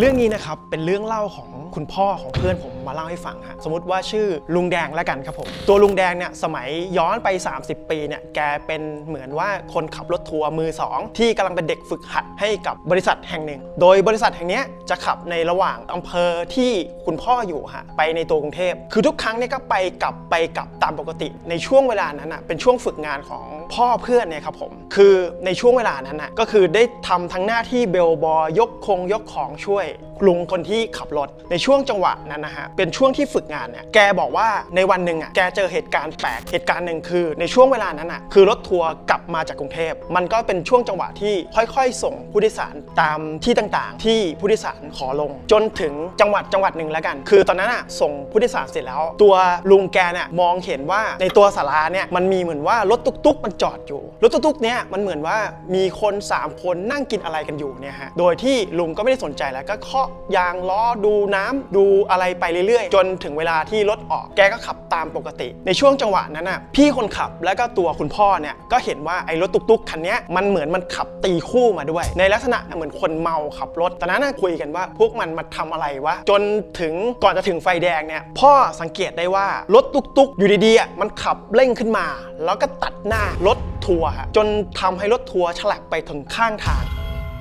เรื่องนี้นะครับเป็นเรื่องเล่าของคุณพ่อของเพื่อนผมมาเล่าให้ฟังฮะสมมติว่าชื่อลุงแดงแล้วกันครับผมตัวลุงแดงเนี่ยสมัยย้อนไป 30 ปีเนี่ยแกเป็นเหมือนว่าคนขับรถทัวร์มือสองที่กำลังเป็นเด็กฝึกหัดให้กับบริษัทแห่งหนึ่ง โดยบริษัทแห่งนี้จะขับในระหว่างอำเภอที่คุณพ่ออยู่ฮะไปในตัวกรุงเทพคือทุกครั้งเนี่ยก็ไปกลับไปกลับตามปกติ ในช่วงเวลานั้นอะเป็นช่วงฝึกงานของพ่อเพื่อนเนี่ยครับผมคือในช่วงเวลานั้นอะก็คือได้ทำทั้งหน้าที่เบลบอยยกคงยกของช่วย会ลุงคนที่ขับรถในช่วงจังหวะนั้นนะฮะเป็นช่วงที่ฝึกงานเนี่ยแกบอกว่าในวันหนึ่งอะแกเจอเหตุการณ์แปลกเหตุการณ์หนึ่งคือในช่วงเวลานั้นอะคือรถทัวร์กลับมาจากกรุงเทพมันก็เป็นช่วงจังหวะที่ค่อย ๆ ส่งผู้โดยสารตามที่ต่างๆ ที่ผู้โดยสารขอลง จนถึงจังหวัดจังหวัดหนึ่งแล้วกัน คือตอนนั้นอะส่งผู้โดยสารเสร็จแล้ว ตัวลุงแกเนี่ยมองเห็นว่าในตัวศาลาเนี่ยมันมีเหมือนว่ารถตุ๊กๆมันจอดอยู่รถตุ๊กๆเนี่ยมันเหมือนว่ามีคนสามคนนั่งกินอะไรกันอยู่เนี่ยฮะโดยที่ลุงก็ไม่ได้สนใจแล้วก็เคาะยางล้อดูน้ำดูอะไรไปเรื่อยๆ จนถึงเวลาที่รถออกแกก็ขับตามปกติ ในช่วงจังหวะนั้นน่ะพี่คนขับแล้วก็ตัวคุณพ่อเนี่ยก็เห็นว่าไอ้รถตุ๊กๆคันนี้มันเหมือนมันขับตีคู่มาด้วย ในลักษณะเหมือนคนเมาขับรถตอนนั้นน่ะคุยกันว่าพวกมันมาทำอะไรวะจนถึงก่อนจะถึงไฟแดงเนี่ยพ่อสังเกตได้ว่ารถตุ๊กๆ อยู่ดีๆมันขับเร่งขึ้นมา แล้วก็ตัดหน้ารถทัวร์จนทำให้รถทัวร์ฉลับไปถึงข้างทาง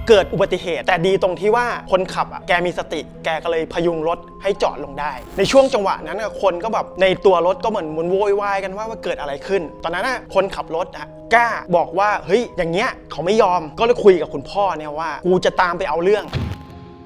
เกิดอุบัติเหตุ แต่ดีตรงที่ว่าคนขับอะแกมีสติ แกก็เลยพยุงรถให้จอดลงได้ ในช่วงจังหวะนั้นน่ะคนก็แบบในตัวรถก็เหมือนมันโวยวายกันว่าว่าเกิดอะไรขึ้น ตอนนั้นนะคนขับรถอะกล้าบอกว่าเฮ้ยอย่างเงี้ยเขาไม่ยอมก็เลยคุยกับคุณพ่อเนี่ยว่ากูจะตามไปเอาเรื่อง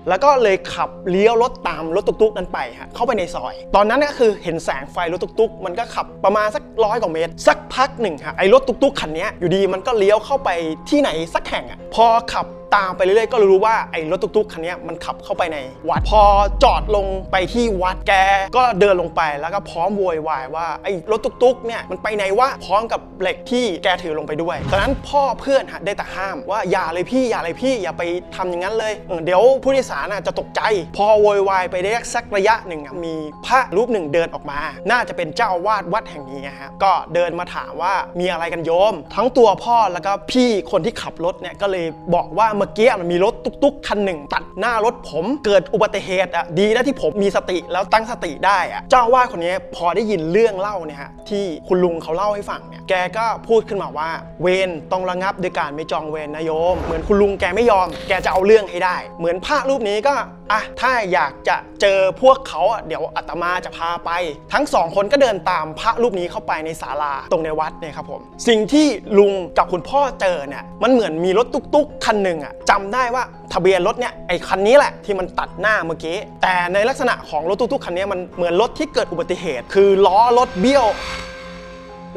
แล้วก็เลยขับเลี้ยวรถตามรถตุ๊กๆนั้นไปฮะเข้าไปในซอย ตอนนั้นก็คือเห็นแสงไฟรถตุ๊กๆ มันก็ขับประมาณสักร้อยกว่าเมตร สักพักหนึ่งฮะไอ้รถตุ๊กๆคันนี้อยู่ดีมันก็เลี้ยวเข้าไปที่ไหนสักแห่งอะพอขับ ตามไปเรื่อยๆก็รู้ว่าไอ้รถตุ๊กๆคันนี้มันขับเข้าไปในวัดพอจอดลงไปที่วัดแกก็เดินลงไปแล้วก็พร้อมโวยวายว่าไอ้รถตุ๊กๆเนี่ยมันไปไหนวะพร้อมกับเหล็กที่แกถือลงไปด้วยตอนนั้นพ่อเพื่อนฮะได้แต่ห้ามว่าอย่าเลยพี่อย่าเลยพี่อย่าไปทำอย่างนั้นเลยเเดี๋ยวผู้โดยสารน่ะจะตกใจ พอโวยวายไปได้สักระยะหนึ่งมีพระรูปหนึ่งเดินออกมา น่าจะเป็นเจ้าวาดวัดแห่งนี้ฮะก็เดินมาถามว่ามีอะไรกันโยม ทั้งตัวพ่อแล้วก็พี่คนที่ขับรถเนี่ยก็เลยบอกว่าเมื่อกี้มันมีรถตุ๊กๆคันหนึ่งตัดหน้ารถผมเกิดอุบัติเหตุอะดีนะที่ผมมีสติแล้วตั้งสติได้อะเจ้าอาวาดคนนี้พอได้ยินเรื่องเล่าเนี่ยฮะที่คุณลุงเขาเล่าให้ฟังเนี่ยแกก็พูดขึ้นมาว่า เวรต้องระงับโดยการไม่จองเวรนะโยม เหมือนคุณลุงแกไม่ยอม แกจะเอาเรื่องให้ได้ เหมือนพระรูปนี้ก็อะถ้าอยากจะเจอพวกเขาอะเดี๋ยวอาตมาจะพาไป ทั้งสองคนก็เดินตามพระรูปนี้เข้าไปในศาลาตรงในวัดเนี่ยครับผมสิ่งที่ลุงกับคุณพ่อเจอเนี่ยมันเหมือนมีรถตุ๊กๆคันหนึ่งอะจำได้ว่าทะเบียนรถเนี่ยไอ้คันนี้แหละที่มันตัดหน้าเมื่อกี้ แต่ในลักษณะของรถตุ๊กๆคันนี้มันเหมือนรถที่เกิดอุบัติเหตุ คือล้อรถเบี้ยว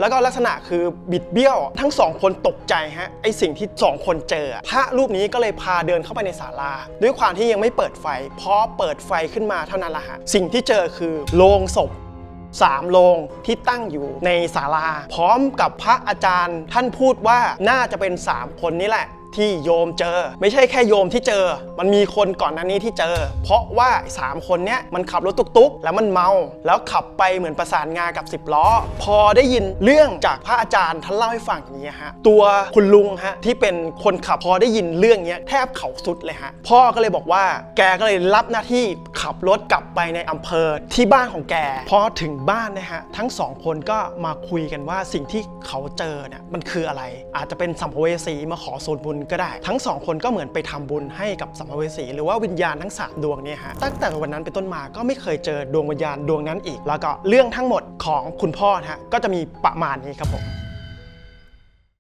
แล้วก็ลักษณะคือบิดเบี้ยว ทั้งสองคนตกใจฮะไอสิ่งที่สองคนเจอ พระรูปนี้ก็เลยพาเดินเข้าไปในศาลา ด้วยความที่ยังไม่เปิดไฟพอเปิดไฟขึ้นมาเท่านั้นละฮะสิ่งที่เจอคือโลงศพสามโลงที่ตั้งอยู่ในศาลา พร้อมกับพระอาจารย์ท่านพูดว่าน่าจะเป็น 3 คนนี้แหละ ที่โยมเจอ ไม่ใช่แค่โยมที่เจอ มันมีคนก่อนหน้านี้ที่เจอ เพราะว่า 3 คนเนี้ยมันขับรถตุกๆ แล้วมันเมา แล้วขับไปเหมือนประสานงากับ 10 ล้อ พอได้ยินเรื่องจากพระอาจารย์ท่านเล่าให้ฟังอย่างนี้ฮะตัวคุณลุงฮะที่เป็นคนขับพอได้ยินเรื่องเนี้ยแทบเขาสุดเลยฮะพ่อก็เลยบอกว่า แกก็เลยรับหน้าที่ขับรถกลับไปในอำเภอที่บ้านของแกพอถึงบ้านนะฮะทั้งสองคนก็มาคุยกันว่าสิ่งที่เขาเจอเนี่ยมันคืออะไร อาจจะเป็นสัมภเวสีมาขอส่วนบุญก็ได้ ทั้งสองคนก็เหมือนไปทำบุญให้กับสัมภเวสี หรือว่าวิญญาณทั้งสามดวงเนี่ยฮะตั้งแต่วันนั้นเป็นต้นมาก็ไม่เคยเจอดวงวิญญาณดวงนั้นอีก แล้วก็เรื่องทั้งหมดของคุณพ่อฮะก็จะมีประมาณนี้ครับผม